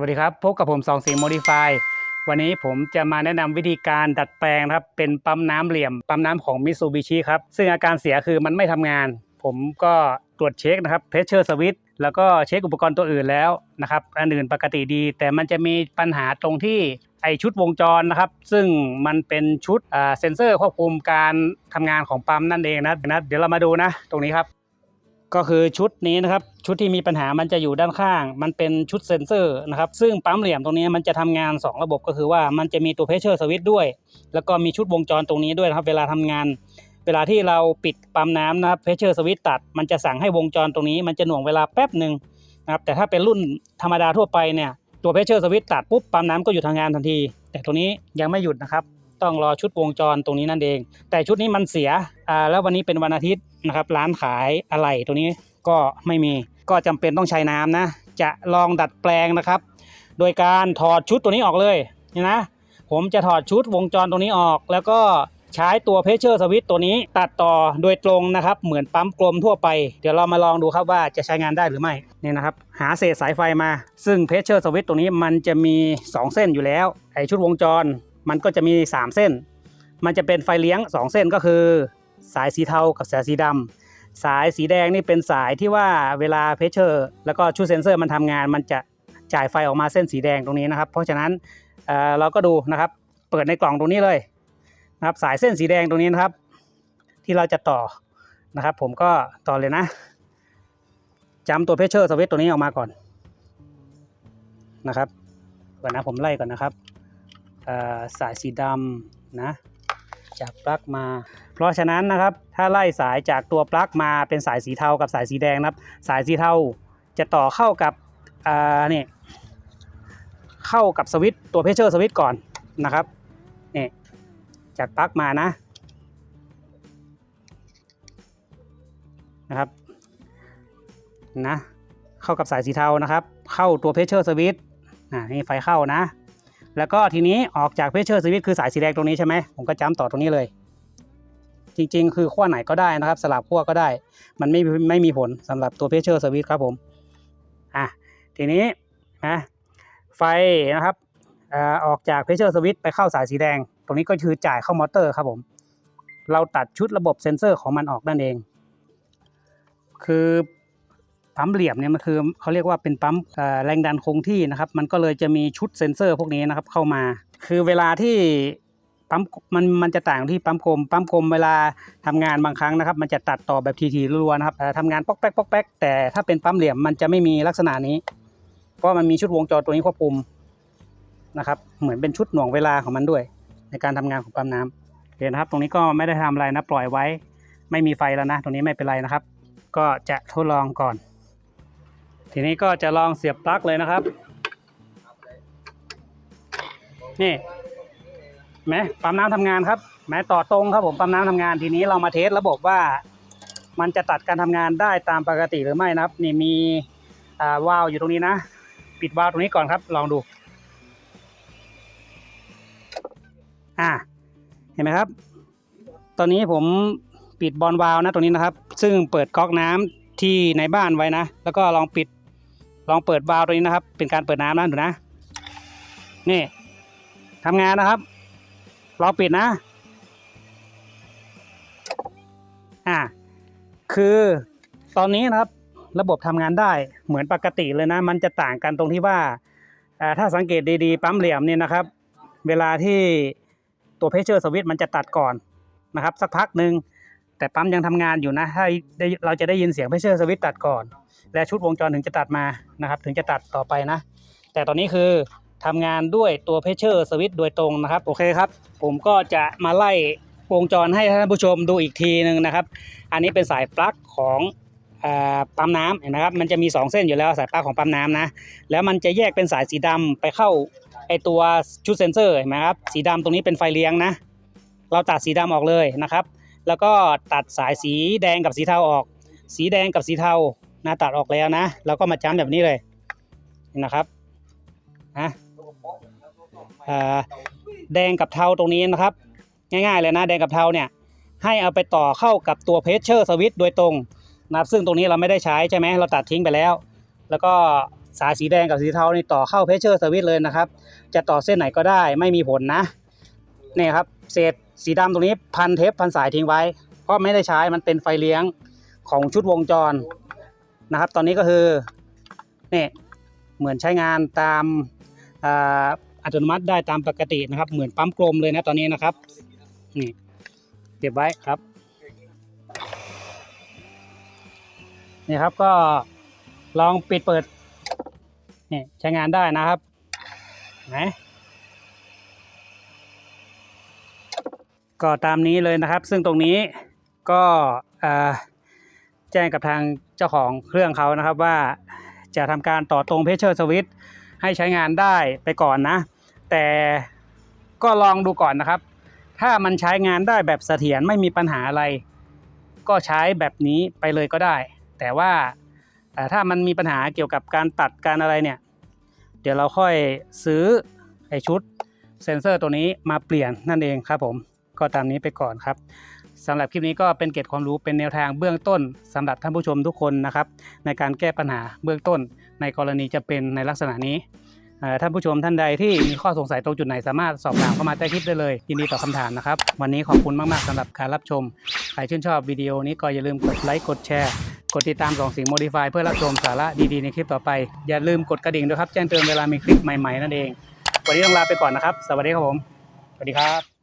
วัสดีครับ พบกับผมสองสีโมดิฟายวันนี้ผมจะมาแนะนำวิธีการดัดแปลงครับ เป็นปั๊มน้ำเหลี่ยม ปั๊มน้ำของมิ t ซูบิชิครับ ซึ่งอาการเสียคือมันไม่ทำงาน ผมก็ตรวจเช็คนะครับเพชเชอร์สวิตแล้วก็เช็คอุปกรณ์ตัวอื่นแล้วนะครับ อันอื่นปกติดี แต่มันจะมีปัญหาตรงที่ไอชุดวงจรนะครับ ซึ่งมันเป็นชุดเซ็นเซอร์ควบคุมการทำงานของปั๊มนั่นเองนะนะเดี๋ยวเรามาดูนะ ตรงนี้ครับ ก็คือชุดนี้นะครับชุดที่มีปัญหามันจะอยู่ด้านข้าง มันเป็นชุดเซ็นเซอร์นะครับซึ่งปั๊มเหลี่ยมตรงนี้มันจะทำงาน 2 ระบบก็คือว่ามันจะมีตัวเพชเชอร์สวิตด้วย แล้วก็มีชุดวงจรตรงนี้ด้วยนะครับเวลาทำงาน เวลาที่เราปิดปั๊มน้ำนะครับเพชเชอร์สวิตตัด มันจะสั่งให้วงจรตรงนี้มันจะหน่วงเวลาแป๊บหนึ่งนะครับแต่ถ้าเป็นรุ่นธรรมดาทั่วไปเนี่ยตัวเพชเชอร์สวิตตัดปุ๊บปั๊มน้ำก็หยุดทำงานทันที แต่ตัวนี้ยังไม่หยุดนะครับ ต้องรอชุดวงจรตรงนี้นั่นเอง แต่ชุดนี้มันเสียอ่าแล้ววันนี้เป็นวันอาทิตย์นะครับร้านขายอะไหล่ตัวนี้ก็ไม่มีก็จำเป็นต้องใช้น้ำนะ จะลองดัดแปลงนะครับ โดยการถอดชุดตัวนี้ออกเลยนี่นะ ผมจะถอดชุดวงจรตรงนี้ออก แล้วก็ใช้ตัวเพชเชอร์สวิตตัวนี้ตัดต่อโดยตรงนะครับ เหมือนปั๊มกลมทั่วไป เดี๋ยวเรามาลองดูครับว่าจะใช้งานได้หรือไม่นี่นะครับ หาเศษสายไฟมา ซึ่งเพชเชอร์สวิตตัวนี้มันจะมี 2 เส้นอยู่แล้วไอชุดวงจร มันก็จะมี 3 เส้น มันจะเป็นไฟเลี้ยง 2 เส้นก็คือ สายสีเทากับสายสีดำสายสีแดงนี่เป็นสายที่ว่าเวลาเพชเชอร์ แล้วก็ชุดเซนเซอร์มันทำงาน มันจะจ่ายไฟออกมาเส้นสีแดงตรงนี้นะครับ เพราะฉะนั้นเเราก็ดูนะครับ เปิดในกล่องตรงนี้เลยนะครับสายเส้นสีแดงตรงนี้นะครับ ที่เราจะต่อนะครับ ผมก็ต่อเลยนะจำตัวเพชเชอร์สวิตตัวนี้ออกมาก่อนนะครับก่อนนะผมไล่ก่อนนะครับ สายสีดำนะจากปลั๊กมา เพราะฉะนั้นนะครับถ้าไล่สายจากตัวปลั๊กมาเป็นสายสีเทากับสายสีแดงนะครับ สายสีเทาจะต่อเข้ากับนี่เข้ากับสวิตตัวเพชเชอร์สวิตก่อนนะครับนี่จากปลั๊กมานะนะครับนะเข้ากับสายสีเทานะครับ เข้าตัวเพชเชอร์สวิตอ่านี่ไฟเข้านะ แล้วก็ทีนี้ออกจากเพชเชอร์สวิตคือสายสีแดงตรงนี้ใช่ไหมผมก็จ้ำต่อตรงนี้เลย จริงๆ คือขั้วไหนก็ได้นะครับ สลับขั้วก็ได้ มันไม่ไม่มีผลสำหรับตัวเพชเชอร์สวิตครับผมอะทีนี้นะไฟนะครับออกจากเพชเชอร์สวิตไปเข้าสายสีแดง ตรงนี้ก็คือจ่ายเข้ามอเตอร์ครับผม เราตัดชุดระบบเซ็นเซอร์ของมันออกนั่นเอง คือ ปั๊มเหลี่ยมเนี่ยมันคือเขาเรียกว่าเป็นปั๊มแรงดันคงที่นะครับ มันก็เลยจะมีชุดเซ็นเซอร์พวกนี้นะครับเข้ามา คือเวลาที่ปั๊มมันมันจะต่างที่ปั๊มกลมปั๊มกลมเวลาทำงานบางครั้งนะครับ มันจะตัดต่อแบบทีๆรัวๆนะครับทำงานป๊อกแป๊กป๊อกแป๊กแต่ถ้าเป็นปั๊มเหลี่ยมมันจะไม่มีลักษณะนี้ เพราะมันมีชุดวงจรตัวนี้ควบคุมนะครับ เหมือนเป็นชุดหน่วงเวลาของมันด้วย ในการทำงานของปั๊มน้ำเดี๋ยวนะครับ ตรงนี้ก็ไม่ได้ทำอะไรนะปล่อยไว้ ไม่มีไฟแล้วนะ ตรงนี้ไม่เป็นไรนะครับ ก็จะทดลองก่อน ทีนี้ก็จะลองเสียบปลั๊กเลยนะครับ นี่แม้ปั๊มน้ำทำงานครับ แม้ต่อตรงครับผมปั๊มน้ำทำงานทีนี้เรามาเทสระบบว่า มันจะตัดการทำงานได้ตามปกติหรือไม่นะครับ นี่มีาวาล์วอยู่ตรงนี้นะ ปิดวาล์วตรงนี้ก่อนครับ ลองดูอ่าเห็นไหมครับ ตอนนี้ผมปิดบอลวาล์วนะตรงนี้นะครับ ซึ่งเปิดก๊อกน้ำที่ในบ้านไว้นะ แล้วก็ลองปิด ลองเปิดวาล์วตรงนี้นะครับ เป็นการเปิดน้ำนะดูนะ นี่ทำงานนะครับลองปิดนะ อ่า คือตอนนี้นะครับ ระบบทำงานได้เหมือนปกติเลยนะ มันจะต่างกันตรงที่ว่าอ่าถ้าสังเกตดีๆ ปั๊มเหลี่ยมเนี่ยนะครับ เวลาที่ตัวเพชเชอร์สวิตมันจะตัดก่อนนะครับ สักพักหนึ่ง แต่ปั๊มยังทำงานอยู่นะถ้าได้เราจะได้ยินเสียงเพชเชอร์สวิตตัดก่อน และชุดวงจรถึงจะตัดมานะครับ ถึงจะตัดต่อไปนะ แต่ตอนนี้คือทำงานด้วยตัวเพชเชอร์สวิตโดยตรงนะครับโอเคครับ ผมก็จะมาไล่วงจรให้ท่านผู้ชมดูอีกทีหนึ่งนะครับ อันนี้เป็นสายปลั๊กของปั๊มน้ำเห็นไหมครับมันจะมี 2 เส้นอยู่แล้วสายปลั๊กของปั๊มน้ำนะ แล้วมันจะแยกเป็นสายสีดำไปเข้าไอตัวชุดเซนเซอร์เห็นไหมครับสีดำตรงนี้เป็นไฟเลี้ยงนะ เราตัดสีดำออกเลยนะครับ แล้วก็ตัดสายสีแดงกับสีเทาออก สีแดงกับสีเทานะตัดออกแล้วนะ แล้วก็มาจ้ำแบบนี้เลยนะครับนะอ่าแดงกับเทาตรงนี้นะครับ ง่ายๆเลยนะ แดงกับเทาเนี่ยให้เอาไปต่อเข้ากับตัวเพชเชอร์สวิตโดยตรงนะครับซึ่งตรงนี้เราไม่ได้ใช้ใช่ไหมเราตัดทิ้งไปแล้ว แล้วก็สายสีแดงกับสีเทานี่ต่อเข้าเพชเชอร์สวิตเลยนะครับ จะต่อเส้นไหนก็ได้ไม่มีผลนะนี่ครับเศษ สีดำตรงนี้พันเทปพันสายทิ้งไว้ เพราะไม่ได้ใช้มันเป็นไฟเลี้ยงของชุดวงจรนะครับ ตอนนี้ก็คือเนี่ยเหมือนใช้งานตามอัตโนมัติได้ตามปกตินะครับ เหมือนปั๊มกลมเลยนะตอนนี้นะครับนี่เก็บไว้ครับนี่ครับก็ลองปิดเปิดนี่ใช้งานได้นะครับไหน ก็ตามนี้เลยนะครับ ซึ่งตรงนี้ก็แจ้งกับทางเจ้าของเครื่องเขานะครับว่าจะทำการต่อตรงเพชเชอร์สวิตให้ใช้งานได้ไปก่อนนะ แต่ก็ลองดูก่อนนะครับ ถ้ามันใช้งานได้แบบเสถียรไม่มีปัญหาอะไร ก็ใช้แบบนี้ไปเลยก็ได้ แต่ว่าถ้ามันมีปัญหาเกี่ยวกับการตัดการอะไรเนี่ย เดี๋ยวเราค่อยซื้อไอชุดเซ็นเซอร์ตัวนี้มาเปลี่ยนนั่นเองครับผม ก็ตามนี้ไปก่อนครับสำหรับคลิปนี้ก็เป็นเกร็ดความรู้เป็นแนวทางเบื้องต้นสำหรับท่านผู้ชมทุกคนนะครับในการแก้ปัญหาเบื้องต้น ในกรณีจะเป็นในลักษณะนี้ท่านผู้ชมท่านใดที่มีข้อสงสัยตรงจุดไหนสามารถสอบถามเข้ามาใต้คลิปได้เลย ยินดีตอบคำถามนะครับ วันนี้ขอบคุณมาก ๆสำหรับการรับชม ใครชื่นชอบวิดีโอนี้ก็อย่าลืมกดไลค์กดแชร์ กดติดตามสองสิ่งโมดิฟายเพื่อรับชมสาระดีๆ ในคลิปต่อไป อย่าลืมกดกระดิ่งด้วยครับ แจ้งเตือนเวลามีคลิปใหม่ ๆ นั่นเอง วันนี้ต้องลาไปก่อนนะครับ สวัสดีครับผม สวัสดีครับ